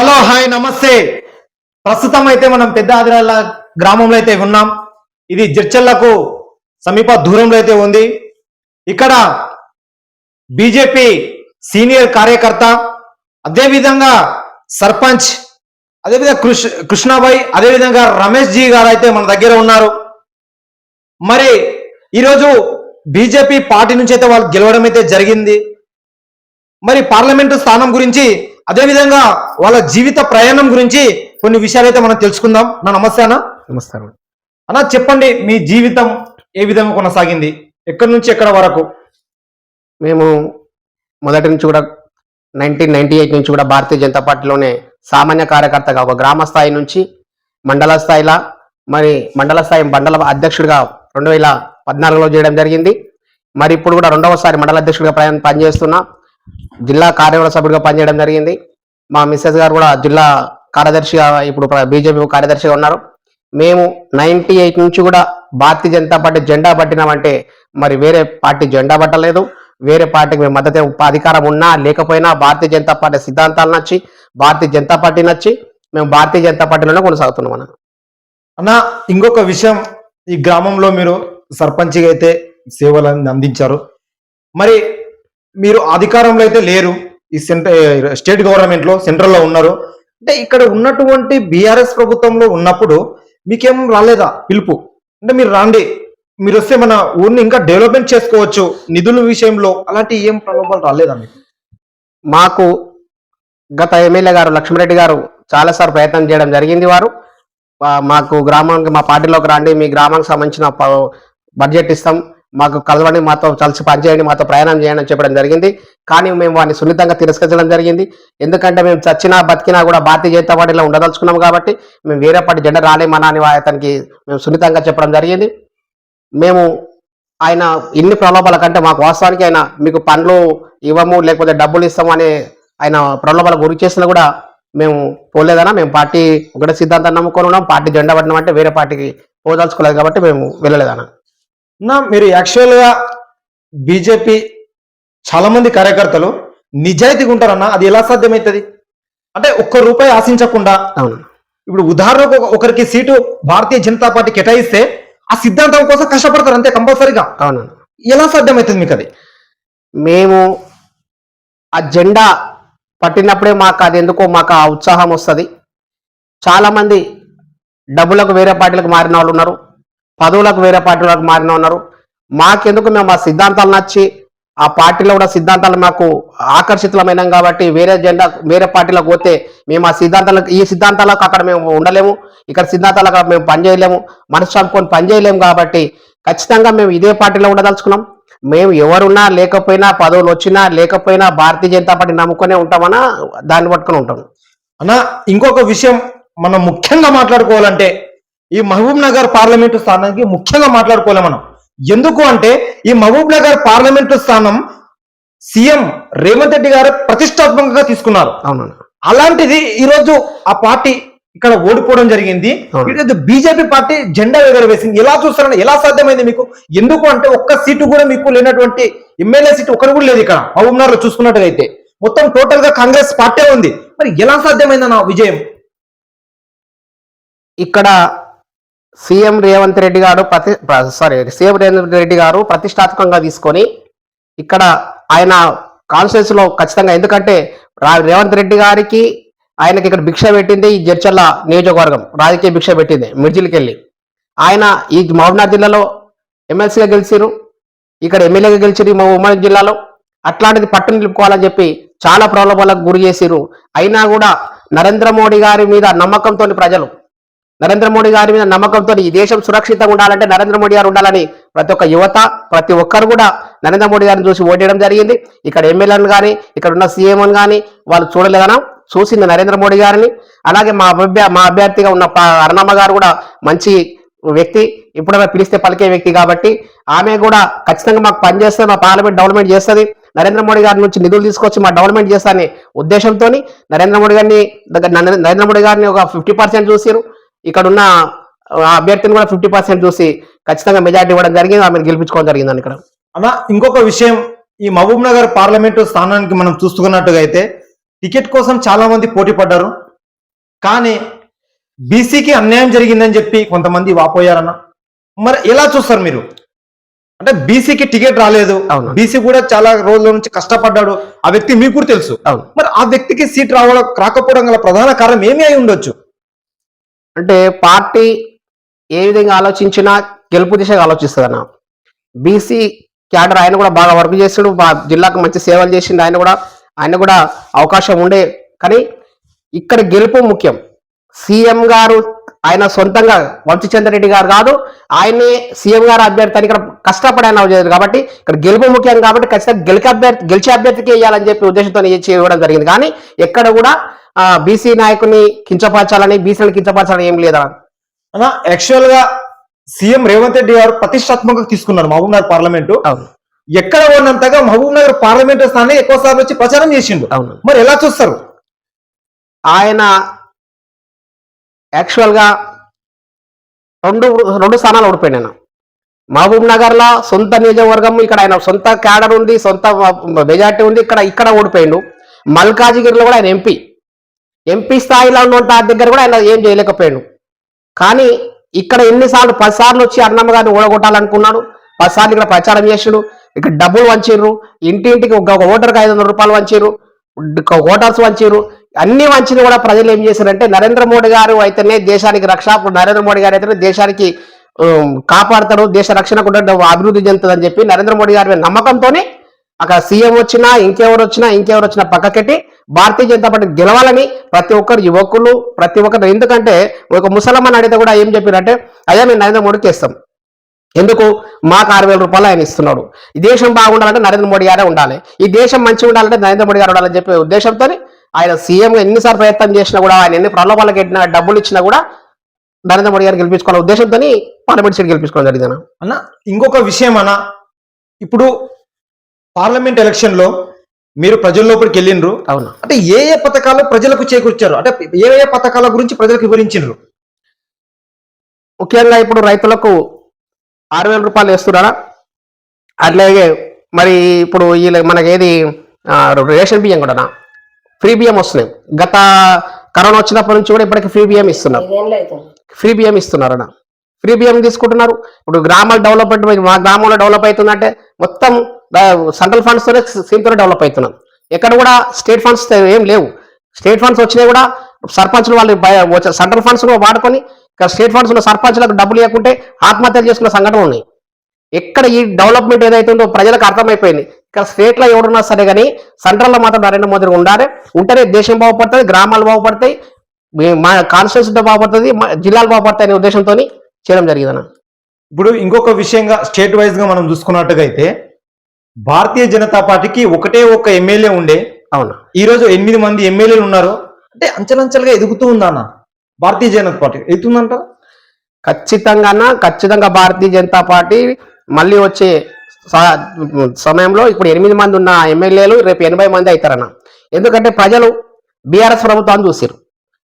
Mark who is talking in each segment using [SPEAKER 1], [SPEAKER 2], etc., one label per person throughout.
[SPEAKER 1] Hello hi నమస్తే. ప్రస్తుతం అయితే మనం పెద్ద ఆదిరాల గ్రామంలో అయితే ఉన్నాం. ఇది జిర్చల్లకు సమీప దూరంలో అయితే ఉంది. ఇక్కడ బీజేపీ సీనియర్ కార్యకర్త అదేవిధంగా సర్పంచ్ అదేవిధంగా కృష్ కృష్ణాబాయ్ అదేవిధంగా రమేష్ జీ గారు అయితే మన దగ్గర ఉన్నారు. మరి ఈరోజు బీజేపీ పార్టీ నుంచి అయితే వాళ్ళు గెలవడం అయితే జరిగింది. మరి పార్లమెంటు స్థానం గురించి అదేవిధంగా వాళ్ళ జీవిత ప్రయాణం గురించి కొన్ని విషయాలు అయితే మనం తెలుసుకుందాం. నా నమస్తే అన్న.
[SPEAKER 2] నమస్కారం
[SPEAKER 1] అన్న. చెప్పండి మీ జీవితం ఏ విధంగా కొనసాగింది? ఎక్కడి నుంచి ఎక్కడ వరకు?
[SPEAKER 2] మేము మొదటి నుంచి కూడా నైన్టీన్ నైన్టీ ఎయిట్ నుంచి కూడా భారతీయ జనతా పార్టీలోనే సామాన్య కార్యకర్తగా ఒక గ్రామ స్థాయి నుంచి మండల స్థాయిలో మరి మండల స్థాయి మండల అధ్యక్షుడిగా రెండు వేల పద్నాలుగులో చేయడం జరిగింది. మరి ఇప్పుడు కూడా రెండవసారి మండల అధ్యక్షుడిగా ప్రయాణం పనిచేస్తున్నా జిల్లా కార్యవర్గ సభ్యుడిగా పనిచేయడం జరిగింది. మా మిస్సెస్ గారు కూడా జిల్లా కార్యదర్శిగా ఇప్పుడు బీజేపీ కార్యదర్శిగా ఉన్నారు. మేము నైన్టీ ఎయిట్ నుంచి కూడా భారతీయ జనతా పార్టీ జెండా పట్టినామంటే మరి వేరే పార్టీ జెండా పట్టలేదు. వేరే పార్టీకి మేము మద్దతు అధికారం ఉన్నా లేకపోయినా భారతీయ జనతా పార్టీ సిద్ధాంతాలు నచ్చి భారతీయ జనతా పార్టీ నచ్చి మేము భారతీయ జనతా పార్టీలోనే కొనసాగుతున్నాం అన్న.
[SPEAKER 1] అన్న ఇంకొక విషయం ఈ గ్రామంలో మీరు సర్పంచ్గా అయితే సేవలను అందించారు. మరి మీరు అధికారంలో అయితే లేరు. ఈ సెంటర్ స్టేట్ గవర్నమెంట్లో సెంట్రల్లో ఉన్నారు. అంటే ఇక్కడ ఉన్నటువంటి బీఆర్ఎస్ ప్రభుత్వంలో ఉన్నప్పుడు మీకేం రాలేదా పిలుపు? అంటే మీరు రాండి. మీరు వస్తే మన ఊరిని ఇంకా డెవలప్మెంట్ చేసుకోవచ్చు నిధుల విషయంలో అలాంటి ఏం ప్రలోభాలు రాలేదా మీకు?
[SPEAKER 2] మాకు గత ఎమ్మెల్యే గారు లక్ష్మీరెడ్డి గారు చాలాసార్లు ప్రయత్నం చేయడం జరిగింది వారు. మాకు గ్రామానికి మా పార్టీలోకి రండి. మీ గ్రామానికి సంబంధించిన ప- బడ్జెట్ ఇస్తాం. మాకు కలవండి మాతో కలిసి పనిచేయండి మాతో ప్రయాణం చేయండి అని చెప్పడం జరిగింది. కానీ మేము వాడిని సున్నితంగా తిరస్కరించడం జరిగింది. ఎందుకంటే మేము చచ్చినా బతికినా కూడా భారతీయ జనతా పార్టీలో ఉండదలుచుకున్నాం కాబట్టి మేము వేరే పార్టీ జెండా రాలేమన్నా అని అతనికి మేము సున్నితంగా చెప్పడం జరిగింది. మేము ఆయన ఇన్ని ప్రలోభాల కంటే మాకు వాస్తవానికి ఆయన మీకు పనులు ఇవ్వము లేకపోతే డబ్బులు ఇస్తాము అనే ఆయన ప్రలోభాల గురి చేసినా కూడా మేము పోలేదన్నా మేము పార్టీ ఒకటే సిద్ధాంతాన్ని నమ్ముకొని ఉన్నాం. పార్టీ జెండా పట్టినాం అంటే వేరే పార్టీకి పోదలుచుకోలేదు కాబట్టి మేము వెళ్ళలేదన్నా.
[SPEAKER 1] నా మీరు యాక్చువల్గా బీజేపీ చాలా మంది కార్యకర్తలు నిజాయితీగా ఉంటారన్న అది ఎలా సాధ్యమవుతుంది అంటే ఒక్క రూపాయి ఆశించకుండా
[SPEAKER 2] అవును.
[SPEAKER 1] ఇప్పుడు ఉదాహరణకు ఒక- ఒకరికి సీటు భారతీయ జనతా పార్టీ కేటాయిస్తే ఆ సిద్ధాంతం కోసం కష్టపడతారు అంతే కంపల్సరీగా.
[SPEAKER 2] అవును.
[SPEAKER 1] ఎలా సాధ్యమవుతుంది మీకు అది
[SPEAKER 2] మేము ఆ జెండా పట్టినప్పుడే మాకు అది ఎందుకో మాకు ఆ ఉత్సాహం వస్తుంది. చాలామంది డబ్బులకు వేరే పార్టీలకు మారిన వాళ్ళు ఉన్నారు. పదవులకు వేరే పార్టీలకు మారిన ఉన్నారు. మాకెందుకు మేము మా సిద్ధాంతాలు నచ్చి ఆ పార్టీలో కూడా సిద్ధాంతాలు మాకు ఆకర్షితులమైనాం కాబట్టి వేరే జెండా వేరే పార్టీలకు పోతే మేము ఆ సిద్ధాంతాలకు ఈ సిద్ధాంతాలకు అక్కడ మేము ఉండలేము. ఇక్కడ సిద్ధాంతాలకు అక్కడ మేము పనిచేయలేము. మనసు చంపుకొని పనిచేయలేము కాబట్టి ఖచ్చితంగా మేము ఇదే పార్టీలో ఉండదలుచుకున్నాం. మేము ఎవరున్నా లేకపోయినా పదవులు వచ్చినా లేకపోయినా భారతీయ జనతా పార్టీ నమ్ముకునే ఉంటామన్నా దాన్ని పట్టుకొని ఉంటాం.
[SPEAKER 1] అన్నా ఇంకొక విషయం మనం ముఖ్యంగా మాట్లాడుకోవాలంటే ఈ మహబూబ్ నగర్ పార్లమెంటు స్థానానికి ముఖ్యంగా మాట్లాడుకోవాలి మనం. ఎందుకు అంటే ఈ మహబూబ్ నగర్ పార్లమెంటు స్థానం సీఎం రేవంత్ రెడ్డి గారు ప్రతిష్టాత్మకంగా తీసుకున్నారు.
[SPEAKER 2] అవునన్నా
[SPEAKER 1] అలాంటిది ఈరోజు ఆ పార్టీ ఇక్కడ ఓడిపోవడం జరిగింది.
[SPEAKER 2] అవును.
[SPEAKER 1] బీజేపీ పార్టీ జెండా ఎగరవేసింది. ఎలా చూస్తారని ఎలా సాధ్యమైంది మీకు? ఎందుకు అంటే ఒక్క సీటు కూడా మీకు లేనటువంటి ఎమ్మెల్యే సీటు ఒకటి కూడా లేదు ఇక్కడ. మహబూబ్నగర్లో చూసుకున్నట్టుగైతే మొత్తం టోటల్గా కాంగ్రెస్ పార్టీ ఉంది. మరి ఎలా సాధ్యమైందన్న విజయం?
[SPEAKER 2] ఇక్కడ సీఎం రేవంత్ రెడ్డి గారు ప్రతి సారీ సీఎం రేవంత్ రెడ్డి గారు ప్రతిష్టాత్మకంగా తీసుకొని ఇక్కడ ఆయన కాన్స్టిట్యూన్స్ ఖచ్చితంగా ఎందుకంటే రా- రేవంత్ రెడ్డి గారికి ఆయనకి ఇక్కడ భిక్ష పెట్టింది ఈ జడ్చర్ల నియోజకవర్గం. రాజకీయ భిక్ష పెట్టింది మిర్జిల్కి వెళ్ళి ఆయన ఈ మహబూబ్నాథ్ జిల్లాలో ఎమ్మెల్సీగా గెలిచిరు ఇక్కడ ఎమ్మెల్యేగా గెలిచిరు మా ఉమ్మడి జిల్లాలో. అట్లాంటిది పట్టు నిలుపుకోవాలని చెప్పి చాలా ప్రలోభాలకు గురి చేసిరు అయినా కూడా నరేంద్ర మోడీ గారి మీద నమ్మకంతో ప్రజలు నరేంద్ర మోడీ గారి మీద నమ్మకంతో ఈ దేశం సురక్షితంగా ఉండాలంటే నరేంద్ర మోడీ గారు ఉండాలని ప్రతి ఒక్క యువత ప్రతి ఒక్కరు కూడా నరేంద్ర మోడీ గారిని చూసి ఓటేయడం జరిగింది. ఇక్కడ ఎమ్మెల్యేలను కానీ ఇక్కడ ఉన్న సీఎం కానీ వాళ్ళు చూడలేదనా? చూసింది నరేంద్ర మోడీ గారిని. అలాగే మా అభ్య మా అభ్యర్థిగా ఉన్న అరుణమ్మ గారు కూడా మంచి వ్యక్తి. ఇప్పుడైనా పిలిస్తే పలికే వ్యక్తి కాబట్టి ఆమె కూడా ఖచ్చితంగా మాకు పనిచేస్తే మా పార్లమెంట్ డెవలప్మెంట్ చేస్తుంది. నరేంద్ర మోడీ గారి నుంచి నిధులు తీసుకొచ్చి మా డెవలప్మెంట్ చేస్తానే ఉద్దేశంతో నరేంద్ర మోడీ గారిని దగ్గర నరేంద్ర నరేంద్ర మోడీ గారిని ఒక ఫిఫ్టీ పర్సెంట్ చూసారు ఇక్కడ ఉన్న ఆ అభ్యర్థిని కూడా ఫిఫ్టీ పర్సెంట్ చూసి ఖచ్చితంగా మెజార్టీ ఇవ్వడం జరిగింది ఆమెను గెలిపించుకోవడం జరిగిందని ఇక్కడ.
[SPEAKER 1] అన్న ఇంకొక విషయం ఈ మహబూబ్ నగర్ పార్లమెంటు స్థానానికి మనం చూసుకున్నట్టుగా అయితే టికెట్ కోసం చాలా మంది పోటీ పడ్డారు. కానీ బీసీకి అన్యాయం జరిగిందని చెప్పి కొంతమంది వాపోయారన్న. మరి ఎలా చూస్తారు మీరు? అంటే బీసీకి టికెట్ రాలేదు. బీసీ కూడా చాలా రోజుల నుంచి కష్టపడ్డాడు. ఆ వ్యక్తి మీకు కూడా తెలుసు.
[SPEAKER 2] అవును.
[SPEAKER 1] మరి ఆ వ్యక్తికి సీట్ రావడం రాకపోవడం గల ప్రధాన కారణం ఏమి అయి ఉండొచ్చు?
[SPEAKER 2] అంటే పార్టీ ఏ విధంగా ఆలోచించినా గెలుపు దిశగా ఆలోచిస్తుంది అన్న బీసీ క్యాడర్ ఆయన కూడా బాగా వర్క్ చేసాడు జిల్లాకు మంచి సేవలు చేసిండు ఆయన కూడా ఆయన కూడా అవకాశం ఉండే. కానీ ఇక్కడ గెలుపు ముఖ్యం. సీఎం గారు ఆయన సొంతంగా వంశచంద్రరెడ్డి గారు కాదు ఆయనే సీఎం గారు అభ్యర్థి అని ఇక్కడ కష్టపడి ఆయన కాబట్టి ఇక్కడ గెలుపు ముఖ్యం కాబట్టి ఖచ్చితంగా గెలికే అభ్యర్థి గెలిచే అభ్యర్థికి వేయాలని చెప్పి ఉద్దేశంతో చేయడం జరిగింది. కానీ ఎక్కడ కూడా బీసీ నాయకుని కించపరచాలని బీసీలను కించపరచాలని ఏం లేదా?
[SPEAKER 1] అన్న యాక్చువల్గా సీఎం రేవంత్ రెడ్డి గారు ప్రతిష్టాత్మకంగా తీసుకున్నారు మహబూబ్ నగర్ పార్లమెంటు.
[SPEAKER 2] అవును.
[SPEAKER 1] ఎక్కడ ఉన్నంతగా మహబూబ్ నగర్ పార్లమెంట్ స్థానాన్ని ఎక్కువ సార్లు వచ్చి ప్రచారం చేసిండు.
[SPEAKER 2] అవును.
[SPEAKER 1] మరి ఎలా చూస్తారు?
[SPEAKER 2] ఆయన యాక్చువల్గా రెండు రెండు స్థానాలు ఓడిపోయాను నేను మహబూబ్ నగర్లో సొంత నియోజకవర్గం ఇక్కడ ఆయన సొంత క్యాడర్ ఉంది సొంత మెజార్టీ ఉంది ఇక్కడ ఇక్కడ ఓడిపోయిండు. మల్కాజిగిరిలో కూడా ఆయన ఎంపీ. ఎంపీ స్థాయిలో ఉన్న దగ్గర కూడా ఆయన ఏం చేయలేకపోయాడు. కానీ ఇక్కడ ఎన్నిసార్లు పది సార్లు వచ్చి అన్నమ్మ గారిని ఓడగొట్టాలనుకున్నాడు పది సార్లు ఇక్కడ ప్రచారం చేసాడు. ఇక్కడ డబ్బులు వంచిర్రు. ఇంటింటికి ఒక ఒక ఓటర్కి ఐదు వందల రూపాయలు వంచిర్రు. ఓటర్స్ వంచిర్రు. అన్ని వంచిని కూడా ప్రజలు ఏం చేశారంటే నరేంద్ర మోడీ గారు అయితేనే దేశానికి రక్ష నరేంద్ర మోడీ గారు అయితేనే దేశానికి కాపాడతాడు దేశ రక్షణ కూడా అభివృద్ధి చెందుతుందని చెప్పి నరేంద్ర మోడీ గారి నమ్మకంతోనే అక్కడ సీఎం వచ్చినా ఇంకెవరు వచ్చినా ఇంకెవరు వచ్చినా పక్కకెట్టి భారతీయ జనతా పార్టీ గెలవాలని ప్రతి ఒక్కరు యువకులు ప్రతి ఒక్కరు ఎందుకంటే ఒక ముసలమ్మని అడిగితే కూడా ఏం చెప్పారంటే అయ్యా మేము నరేంద్ర మోడీకి ఇస్తాం ఎందుకు? మాకు ఆరు వేల రూపాయలు ఆయన ఇస్తున్నాడు. ఈ దేశం బాగుండాలంటే నరేంద్ర మోడీ గారే ఉండాలి. ఈ దేశం మంచిగా ఉండాలంటే నరేంద్ర మోడీ గారు ఉండాలని చెప్పే ఉద్దేశంతో ఆయన సీఎం ఎన్నిసార్లు ప్రయత్నం చేసినా కూడా ఆయన ఎన్ని ప్రలోభాలకు పెట్టినా డబ్బులు ఇచ్చినా కూడా నరేంద్ర మోడీ గారు గెలిపించుకోవాలనే ఉద్దేశంతో పార్లమెంట్ సీట్ గెలిపించుకోవడం జరిగింది అన్న.
[SPEAKER 1] ఇంకొక విషయం అన్న. ఇప్పుడు పార్లమెంట్ ఎలక్షన్లో మీరు ప్రజల లోపలికి వెళ్ళిండ్రు?
[SPEAKER 2] అవును.
[SPEAKER 1] అంటే ఏ ఏ పథకాలు ప్రజలకు చేకూర్చారు? అంటే ఏ ఏ పథకాల గురించి ప్రజలకు వివరించిండ్రు
[SPEAKER 2] ముఖ్యంగా ఇప్పుడు రైతులకు ఆరు వేల రూపాయలు వేస్తున్నారా? అట్లాగే మరి ఇప్పుడు వీళ్ళ మనకి ఏది ఆ, రేషన్ బియ్యం కూడా ఫ్రీ బియ్యం వస్తున్నాయి. గత కరోనా వచ్చినప్పటి నుంచి కూడా ఇప్పటికి ఫ్రీ బియ్యం ఇస్తున్నారు. ఫ్రీ బియ్యం ఇస్తున్నారన్న ఫ్రీ బియ్యం తీసుకుంటున్నారు. ఇప్పుడు గ్రామాలు డెవలప్మెంట్ మా గ్రామంలో డెవలప్ అవుతుందంటే మొత్తం సెంట్రల్ ఫండ్స్ తోనే డెవలప్ అవుతున్నాం ఎక్కడ కూడా స్టేట్ ఫండ్స్ ఏం లేవు. స్టేట్ ఫండ్స్ వచ్చినా కూడా సర్పంచ్లు వాళ్ళు సెంట్రల్ ఫండ్స్ కూడా వాడుకొని స్టేట్ ఫండ్స్లో సర్పంచ్లకు డబ్బులు ఇవ్వకుంటే ఆత్మహత్యలు చేసుకున్న సంఘటనలు ఉన్నాయి. ఎక్కడ ఈ డెవలప్మెంట్ ఏదైతే ఉందో ప్రజలకు అర్థమైపోయింది. ఇక్కడ స్టేట్లో ఎవడున్నా ఎవరున్నా సరే కానీ సెంట్రల్లో మాత్రం నరేంద్ర మోదీ ఉండాలి. ఉంటేనే దేశం బాగుపడుతుంది గ్రామాలు బాగుపడతాయి మా కాన్స్టిట్యూన్సీతో బాగుపడుతుంది మా జిల్లాలు బాగుపడతాయి అనే ఉద్దేశంతో చేయడం జరిగిందన్న.
[SPEAKER 1] ఇప్పుడు ఇంకొక విషయంగా స్టేట్ వైజ్గా మనం చూసుకున్నట్టుగా అయితే భారతీయ జనతా పార్టీకి ఒకటే ఒక ఎమ్మెల్యే ఉండే.
[SPEAKER 2] అవును.
[SPEAKER 1] ఈ రోజు ఎనిమిది మంది ఎమ్మెల్యేలు ఉన్నారు. అంటే అంచెలంచెలుగా ఎదుగుతూ ఉందా అన్న భారతీయ జనతా పార్టీ ఎదుగుతుందంట?
[SPEAKER 2] ఖచ్చితంగా ఖచ్చితంగా భారతీయ జనతా పార్టీ మళ్ళీ వచ్చే సమయంలో ఇప్పుడు ఎనిమిది మంది ఉన్న ఎమ్మెల్యేలు రేపు ఎనభై మంది అవుతారన్న. ఎందుకంటే ప్రజలు బీఆర్ఎస్ ప్రభుత్వాన్ని చూసారు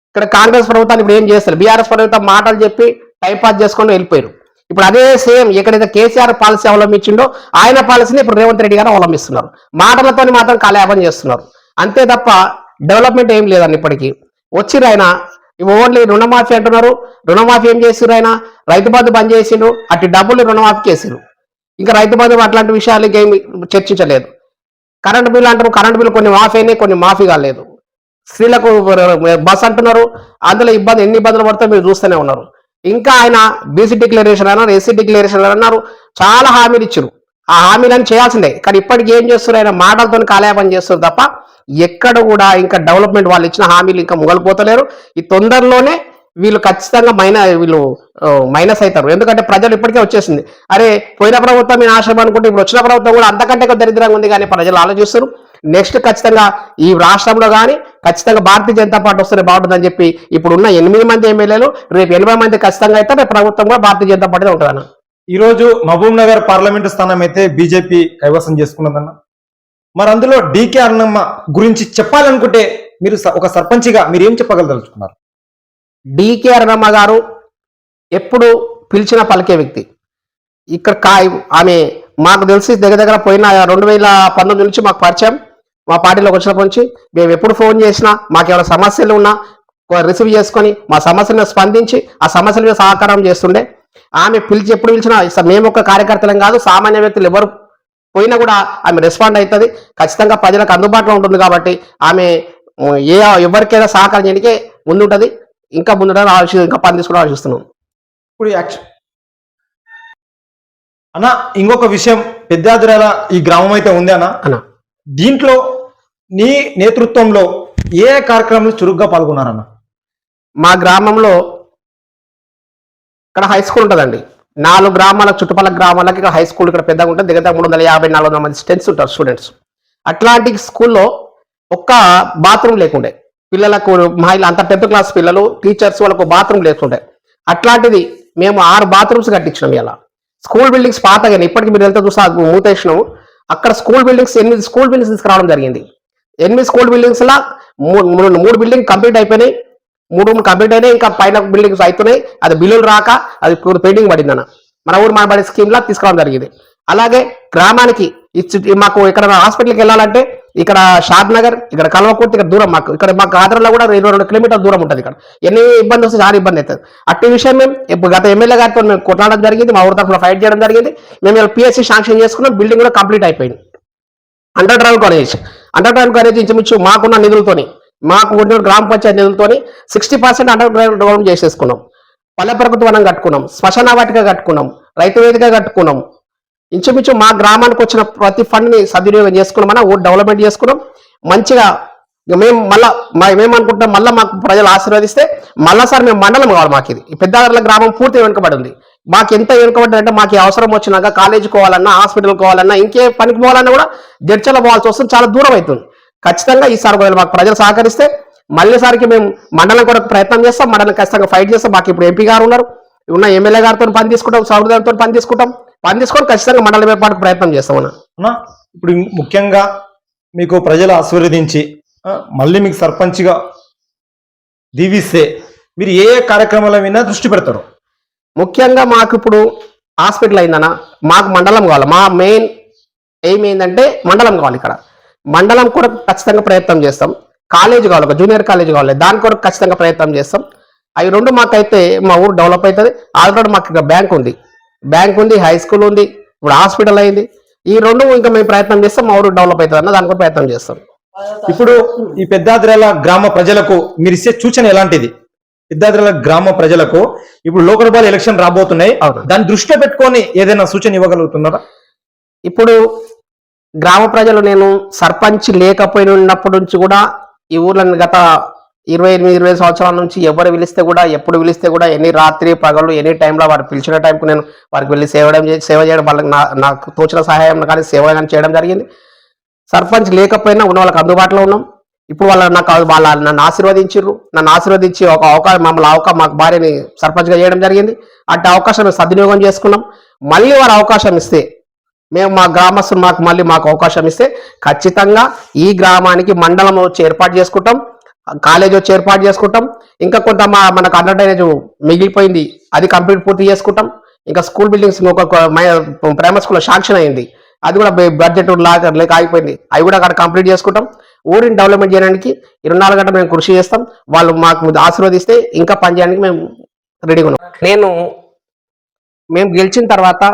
[SPEAKER 2] ఇక్కడ కాంగ్రెస్ ప్రభుత్వాన్ని ఇప్పుడు ఏం చేస్తారు? బీఆర్ఎస్ ప్రభుత్వం మాటలు చెప్పి టైం పాస్ చేసుకొని వెళ్ళిపోయారు ఇప్పుడు అదే సేమ్ ఎక్కడైతే కేసీఆర్ పాలసీ అవలంబించిండో ఆయన పాలసీని ఇప్పుడు రేవంత్ రెడ్డి గారు అవలంబిస్తున్నారు. మాటలతోని మాత్రం కాలయాపన చేస్తున్నారు. అంతే తప్ప డెవలప్మెంట్ ఏం లేదండి ఇప్పటికీ. వచ్చిరు ఆయన. ఓన్లీ రుణమాఫీ అంటున్నారు. రుణమాఫీ ఏం చేసిరు ఆయన? రైతు బంధు బంద్ చేసిండ్రు. అటు డబ్బులు రుణమాఫీ చేసిరు ఇంకా రైతు బంధు అట్లాంటి విషయాలు ఏమి చర్చించలేదు. కరెంట్ బిల్లు అంటారు కరెంట్ బిల్లు కొన్ని మాఫీ అయినాయి కొన్ని మాఫీ కాలేదు. స్త్రీలకు బస్ అంటున్నారు. అందులో ఇబ్బంది ఎన్ని ఇబ్బందులు పడితే మీరు చూస్తూనే ఉన్నారు. ఇంకా ఆయన బీసీ డిక్లరేషన్ అన్నారు ఎస్సీ డిక్లరేషన్ అన్నారు చాలా హామీలు ఇచ్చారు. ఆ హామీలను చేయాల్సిందే. కానీ ఇప్పటికి ఏం చేస్తున్నారు? ఆయన మాటలతో కాలేపం చేస్తారు తప్ప ఎక్కడ కూడా ఇంకా డెవలప్మెంట్ వాళ్ళు ఇచ్చిన హామీలు ఇంకా మొగలిపోతలేరు. ఈ తొందరలోనే వీళ్ళు ఖచ్చితంగా మైన వీళ్ళు మైనస్ అవుతారు. ఎందుకంటే ప్రజలు ఇప్పటికే వచ్చేసింది. అరే పోయిన ప్రభుత్వం నేను ఆశ్రమం అనుకుంటే ఇప్పుడు వచ్చిన ప్రభుత్వం కూడా అంతకంటే దరిద్రంగా ఉంది కానీ ప్రజలు ఆలోచిస్తారు నెక్స్ట్ ఖచ్చితంగా ఈ రాష్ట్రంలో కానీ ఖచ్చితంగా భారతీయ జనతా పార్టీ వస్తేనే బాగుంటుందని చెప్పి ఇప్పుడున్న ఎనిమిది మంది ఎమ్మెల్యేలు రేపు ఎనభై మంది ఖచ్చితంగా అయితే రేపు ప్రభుత్వం కూడా భారతీయ జనతా పార్టీ ఉంటుందన్న.
[SPEAKER 1] ఈ రోజు మహబూబ్ నగర్ పార్లమెంటు స్థానం అయితే బీజేపీ కైవసం చేసుకున్నదన్న. మరి అందులో డీకే అన్నమ్మ గురించి చెప్పాలనుకుంటే మీరు స- ఒక సర్పంచిగా మీరు ఏం చెప్పగలదలుచుకున్నారు
[SPEAKER 2] డికే అరుణమ్మ గారు ఎప్పుడు పిలిచిన పలికే వ్యక్తి. ఇక్కడ కా ఆమె మాకు తెలిసి దగ్గర దగ్గర పోయిన రెండు వేల పంతొమ్మిది నుంచి మాకు పరిచయం. మా పార్టీలోకి వచ్చినప్పటి నుంచి మేము ఎప్పుడు ఫోన్ చేసినా మాకు ఏమైనా సమస్యలు ఉన్నా రిసీవ్ చేసుకొని మా సమస్యలను స్పందించి ఆ సమస్యల మీద సహకారం చేస్తుండే. ఆమె పిలిచి ఎప్పుడు పిలిచినా మేము ఒక కార్యకర్తలం కాదు సామాన్య వ్యక్తులు ఎవరు పోయినా కూడా ఆమె రెస్పాండ్ అవుతుంది ఖచ్చితంగా ప్రజలకు అందుబాటులో ఉంటుంది కాబట్టి ఆమె ఏ ఎవరికైనా సహకారం చేయడానికి ముందుంటుంది. ఇంకా ఆలోచి ఇంకా పని తీసుకుని ఆలోచిస్తున్నాం.
[SPEAKER 1] ఇప్పుడు అన్న ఇంకొక విషయం పెద్దాదిరాల ఈ గ్రామం అయితే ఉంది అన్న.
[SPEAKER 2] అన్న.
[SPEAKER 1] దీంట్లో నీ నేతృత్వంలో ఏ కార్యక్రమంలో చురుగ్గా పాల్గొన్నారన్న?
[SPEAKER 2] మా గ్రామంలో ఇక్కడ హై స్కూల్ ఉంటుందండి. నాలుగు గ్రామాల చుట్టుపక్కల గ్రామాలకి ఇక్కడ హై స్కూల్ ఇక్కడ పెద్దగా ఉంటుంది. దగ్గర మూడు వందల యాభై నాలుగు వందల మంది స్టూడెంట్స్ ఉంటారు స్టూడెంట్స్ అట్లాంటి స్కూల్లో ఒక్క బాత్రూమ్ లేకుండే. పిల్లలకు మహిళ అంత టెన్త్ క్లాస్ పిల్లలు టీచర్స్ వాళ్ళకు బాత్రూమ్ లేకుండే. అట్లాంటిది మేము ఆరు బాత్రూమ్స్ కట్టించినాం ఇలా స్కూల్ బిల్డింగ్స్ పాతగానే ఇప్పటికి మీరు వెళ్తే చూస్తే మూతేసినాము అక్కడ స్కూల్ బిల్డింగ్స్ ఎనిమిది స్కూల్ బిల్డింగ్స్ తీసుకురావడం జరిగింది. ఎనిమిది స్కూల్ బిల్డింగ్స్ లా మూడు మూడు- మూడు బిల్డింగ్ కంప్లీట్ అయిపోయినాయి. మూడు రూమ్లు కంప్లీట్ అయినాయి ఇంకా పైన బిల్డింగ్స్ అవుతున్నాయి అది బిల్లులు రాక అది పెయింటింగ్ పడింది అన్న మన ఊరు మన పడే స్కీమ్ లా తీసుకురావడం జరిగింది. అలాగే గ్రామానికి ఇచ్చి మాకు ఇక్కడ హాస్పిటల్కి వెళ్ళాలంటే ఇక్కడ షాద్ నగర్ ఇక్కడ కల్వకుర్తి ఇక్కడ దూరం మాకు ఇక్కడ మాకు ఆంధ్రలో కూడా ఇరవై రెండు కిలోమీటర్ల దూరం ఉంటుంది ఇక్కడ. ఎన్ని ఇబ్బంది వస్తే చాలా ఇబ్బంది అవుతుంది. అట్టి విషయం మేము ఇప్పుడు గత ఎమ్మెల్యే గారితో మేము కొట్లాడడం జరిగింది మా ఊరి తరఫున ఫైట్ చేయడం జరిగింది. మేము ఇలా పిఎస్సీ శాంక్షన్ చేసుకున్నాం బిల్డింగ్ కూడా కంప్లీట్ అయిపోయింది. Underground college under college ఇంచుమించు మాకున్న నిధులతోని మాకు ఉన్న గ్రామ పంచాయతీ నిధులతోని సిక్స్టీ పర్సెంట్ అండర్ గ్రౌండ్ చేసేసుకున్నాం. పల్లె ప్రభుత్వం కట్టుకున్నాం శ్మశాన వాటిక కట్టుకున్నాం రైతు వేదిక కట్టుకున్నాం. ఇంచుమించు మా గ్రామానికి వచ్చిన ప్రతి ఫండ్ని సద్వినియోగం చేసుకున్నామన్నా ఊరు డెవలప్మెంట్ చేసుకున్నాం. మంచిగా మేము మళ్ళా మా మళ్ళీ మాకు ప్రజలు ఆశీర్వదిస్తే మళ్ళా సార్ మేము మండలం కావాలి మాకు ఇది. ఈ పెద్దగర్ల గ్రామం పూర్తి వెనుకబడి ఉంది మాకు ఎంత వెనుకబడి అంటే మాకు అవసరం వచ్చినాక కాలేజీకి పోవాలన్నా హాస్పిటల్కి పోవాలన్నా ఇంకే పనికి పోవాలన్నా కూడా జడ్చల పోవాల్సి వస్తుంది చాలా దూరం అవుతుంది. ఖచ్చితంగా ఈసారి ఒకవేళ మాకు ప్రజలు సహకరిస్తే మళ్ళీ సారికి మేము మండలం కొరకు ప్రయత్నం చేస్తాం మండలం ఖచ్చితంగా ఫైట్ చేస్తాం. మాకు ఇప్పుడు ఎంపీ గారు ఉన్నారు. ఉన్న ఎమ్మెల్యే గారితో పని తీసుకుంటాం సౌహృదంతో పని తీసుకుంటాం. పని తీసుకొని ఖచ్చితంగా మండలం ఏర్పాటుకు ప్రయత్నం చేస్తాం అన్న.
[SPEAKER 1] అన్న ఇప్పుడు ముఖ్యంగా మీకు ప్రజలు ఆశీర్వదించి మళ్ళీ మీకు సర్పంచ్గా దీవిస్తే మీరు ఏ ఏ కార్యక్రమాల మీద దృష్టి పెడతారు?
[SPEAKER 2] ముఖ్యంగా మాకు ఇప్పుడు హాస్పిటల్ అయిందన్న మాకు మండలం కావాలి. మా మెయిన్ ఎయిమ్ ఏంటంటే మండలం కావాలి ఇక్కడ. మండలం కూడా ఖచ్చితంగా ప్రయత్నం చేస్తాం. కాలేజ్ కావాలి ఒక జూనియర్ కాలేజ్ కావాలి. దాని కొరకు ఖచ్చితంగా ప్రయత్నం చేస్తాం. అవి రెండు మాకైతే మా ఊరు డెవలప్ అవుతుంది. ఆల్రెడీ మాకు ఇక్కడ బ్యాంక్ ఉంది. బ్యాంక్ ఉంది హై స్కూల్ ఉంది ఇప్పుడు హాస్పిటల్ అయింది. ఈ రెండు ఇంకా మేము ప్రయత్నం చేస్తాం మా ఊరు డెవలప్ అవుతుంది అన్న దాని కొరకు ప్రయత్నం చేస్తాం.
[SPEAKER 1] ఇప్పుడు ఈ పెద్దాద్రాల గ్రామ ప్రజలకు మీరు ఇచ్చే సూచన ఎలాంటిది? పెద్దాద్రాల గ్రామ ప్రజలకు ఇప్పుడు లోకల్ బాల్ ఎలక్షన్ రాబోతున్నాయి. దాన్ని దృష్టిలో పెట్టుకొని ఏదైనా సూచన ఇవ్వగలుగుతున్నారా?
[SPEAKER 2] ఇప్పుడు గ్రామ ప్రజలు నేను సర్పంచ్ లేకపోయినప్పటి నుంచి కూడా ఈ ఊర్లో గత ఇరవై ఎనిమిది ఇరవై సంవత్సరాల నుంచి ఎవరు పిలిస్తే కూడా ఎప్పుడు పిలిస్తే కూడా ఎన్ని రాత్రి పగలు ఎనీ టైంలో వారు పిలిచిన టైంకు నేను వారికి వెళ్ళి సేవడం సేవ చేయడం వాళ్ళకి నాకు తోచిన సహాయం కానీ సేవ కానీ చేయడం జరిగింది. సర్పంచ్ లేకపోయినా ఉన్న వాళ్ళకి అందుబాటులో ఉన్నాం. ఇప్పుడు వాళ్ళ నాకు వాళ్ళ నన్ను ఆశీర్వదించారు నన్ను ఆశీర్వదించి ఒక అవకాశం మమ్మల్ని అవకాశం మాకు భార్యని సర్పంచ్గా చేయడం జరిగింది. అట్టి అవకాశం సద్వినియోగం చేసుకున్నాం. మళ్ళీ వారు అవకాశం ఇస్తే మేము మా గ్రామస్తులు మాకు మళ్ళీ మాకు అవకాశం ఇస్తే ఖచ్చితంగా ఈ గ్రామానికి మండలం వచ్చి ఏర్పాటు చేసుకుంటాం. కాలేజ్ వచ్చి ఏర్పాటు చేసుకుంటాం. ఇంకా కొంత మా మనకు అండర్ మిగిలిపోయింది. అది కంప్లీట్ పూర్తి చేసుకుంటాం. ఇంకా స్కూల్ బిల్డింగ్స్ ఇంకొక ప్రైమరీ స్కూల్లో శాంక్షన్ అయింది. అది కూడా బడ్జెట్ లాగా లేక ఆగిపోయింది. అవి కూడా అక్కడ కంప్లీట్ చేసుకుంటాం. ఊరిని డెవలప్మెంట్ చేయడానికి ఇరవై నాలుగు గంటలు మేము కృషి చేస్తాం. వాళ్ళు మాకు ఆశీర్వదిస్తే ఇంకా పని చేయడానికి మేము రెడీగా ఉన్నాం. నేను మేము గెలిచిన తర్వాత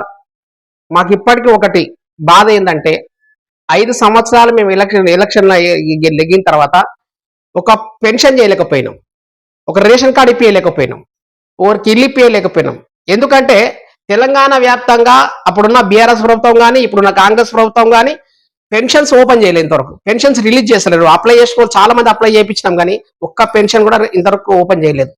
[SPEAKER 2] మాకు ఇప్పటికీ ఒకటి బాధ ఏంటంటే ఐదు సంవత్సరాలు మేము ఎలక్షన్ ఎలక్షన్లో లెగిన తర్వాత ఒక పెన్షన్ చేయలేకపోయినాం. ఒక రేషన్ కార్డు ఇప్పించలేకపోయినాం ఒకరికి ఇల్లు ఇప్పించలేకపోయినాం ఎందుకంటే తెలంగాణ వ్యాప్తంగా అప్పుడున్న బీఆర్ఎస్ ప్రభుత్వం కానీ ఇప్పుడున్న కాంగ్రెస్ ప్రభుత్వం కానీ పెన్షన్స్ ఓపెన్ చేయలేదు ఇంతవరకు. పెన్షన్స్ రిలీజ్ చేస్తలేరు అప్లై చేసుకోవాలి చాలా మంది అప్లై చేయించినాం కానీ ఒక్క పెన్షన్ కూడా ఇంతవరకు ఓపెన్ చేయలేదు.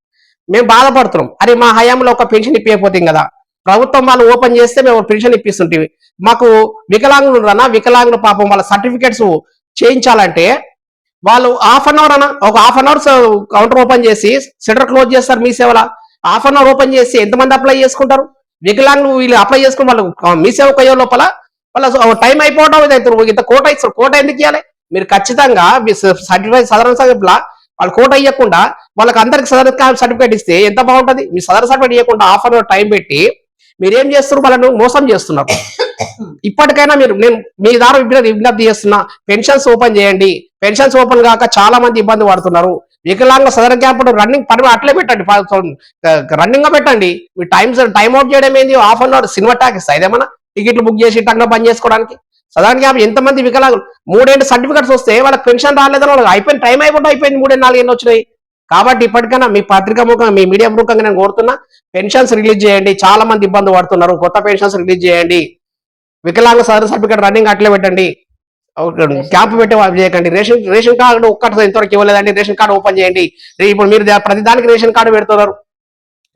[SPEAKER 2] మేము బాధపడుతున్నాం. అరే మా హయాంలో ఒక పెన్షన్ ఇప్పిపోతాం కదా ప్రభుత్వం వాళ్ళు ఓపెన్ చేస్తే మేము పెన్షన్ ఇప్పిస్తుంటే మాకు వికలాంగులు రన్నా వికలాంగులు పాపం వాళ్ళ సర్టిఫికెట్స్ చేయించాలంటే వాళ్ళు హాఫ్ అన్ అవర్ అన్న ఒక half an hour counter open చేసి సెటర్ క్లోజ్ చేస్తారు మీ సేవల. హాఫ్ అన్ అవర్ ఓపెన్ చేసి ఎంతమంది అప్లై చేసుకుంటారు? వికలాంగ్ వీళ్ళు అప్లై చేసుకుని వాళ్ళు మీ సేవకు అయ్యే లోపల వాళ్ళ టైం అయిపోవడం ఇది ఇంత కోట ఇస్తారు కోట ఎందుకు ఇవ్వాలి మీరు ఖచ్చితంగా మీ సర్టిఫై సదరన్ సభ్యుల వాళ్ళు కోట ఇవ్వకుండా వాళ్ళకి అందరికి సదరన్ సర్టిఫికేట్ ఇస్తే ఎంత బాగుంటుంది? మీ సదరన్ సర్టిఫికేట్ ఇవ్వకుండా హాఫ్ అన్ అవర్ టైం పెట్టి మీరేం ఏం చేస్తున్నారు? వాళ్ళను మోసం చేస్తున్నారు. ఇప్పటికైనా మీరు నేను మీ ద్వారా విజ్ఞప్తి విజ్ఞప్తి చేస్తున్నా పెన్షన్స్ ఓపెన్ చేయండి. పెన్షన్స్ ఓపెన్ కాక చాలా మంది ఇబ్బంది పడుతున్నారు. వికలాంగ సదరన్ క్యాంప్ రన్నింగ్ పని అట్లే పెట్టండి. రన్నింగ్గా పెట్టండి. మీ టైం టైం అవుట్ చేయడం ఏంది? Half an hour cinema talkies ఇదేమన్నా టికెట్లు బుక్ చేసి టంగా పని చేసుకోవడానికి? సదరన్ క్యాంప్ ఎంతమంది వికలాంగులు? మూడేళ్ళు సర్టిఫికెట్స్ వస్తే వాళ్ళకి పెన్షన్ రాలేదని వాళ్ళకి అయిపోయిన టైం అయిపోతే అయిపోయింది. మూడేళ్ళు నాలుగేళ్ళు వచ్చినాయి. కాబట్టి ఇప్పటికైనా మీ పత్రిక ముఖంగా మీ మీడియా ముఖంగా నేను కోరుతున్నా పెన్షన్స్ రిలీజ్ చేయండి. చాలా మంది ఇబ్బంది పడుతున్నారు. కొత్త పెన్షన్స్ రిలీజ్ చేయండి. వికలాంగ సదరన్ సర్టిఫికేట్ రన్నింగ్ అట్లే పెట్టండి. క్యాంప్ పెట్టి చేయకండి. రేషన్ రేషన్ కార్డు ఒక్కటి ఇంతవరకు ఇవ్వలేదండి. రేషన్ కార్డు ఓపెన్ చేయండి. ఇప్పుడు మీరు ప్రతి దానికి రేషన్ కార్డు పెడుతున్నారు.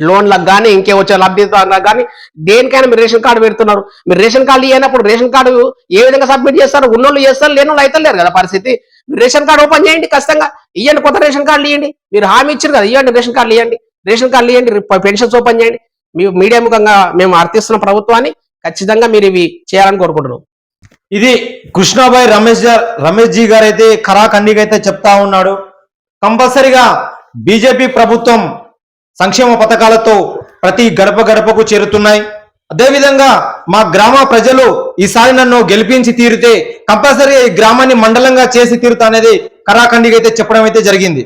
[SPEAKER 2] లోన్లకు కానీ ఇంకే వచ్చే లబ్ధిదారులకు కానీ దేనికైనా మీరు రేషన్ కార్డు పెడుతున్నారు. మీరు రేషన్ కార్డు ఇవ్వనప్పుడు రేషన్ కార్డు ఏ విధంగా సబ్మిట్ చేస్తారు? ఉన్నోళ్ళు చేస్తారు లేని వాళ్ళు అయితే లేరు కదా పరిస్థితి. మీరు రేషన్ కార్డు ఓపెన్ చేయండి ఖచ్చితంగా. ఇవ్వండి కొత్త రేషన్ కార్డులు ఇవ్వండి మీరు హామీ ఇచ్చారు కదా ఇవ్వండి రేషన్ కార్డులు ఇవ్వండి రేషన్ కార్డులు ఇవ్వండి పెన్షన్స్ ఓపెన్ చేయండి. మీ మీడియా ముఖంగా మేము అర్థిస్తున్న ప్రభుత్వాన్ని ఖచ్చితంగా మీరు ఇవి చేయాలని కోరుకుంటున్నాం.
[SPEAKER 1] ఇది కృష్ణాబాయ్ రమేష్ రమేష్ జీ గారు అయితే ఖరాఖండిగా అయితే చెప్తా ఉన్నాడు. కంపల్సరిగా బీజేపీ ప్రభుత్వం సంక్షేమ పథకాలతో ప్రతి గడప గడపకు చేరుతున్నాయి. అదేవిధంగా మా గ్రామ ప్రజలు ఈసారి నన్ను గెలిపించి తీరితే కంపల్సరీ ఈ గ్రామాన్ని మండలంగా చేసి తీరుతా అనేది కరాఖండిగా అయితే చెప్పడం అయితే జరిగింది.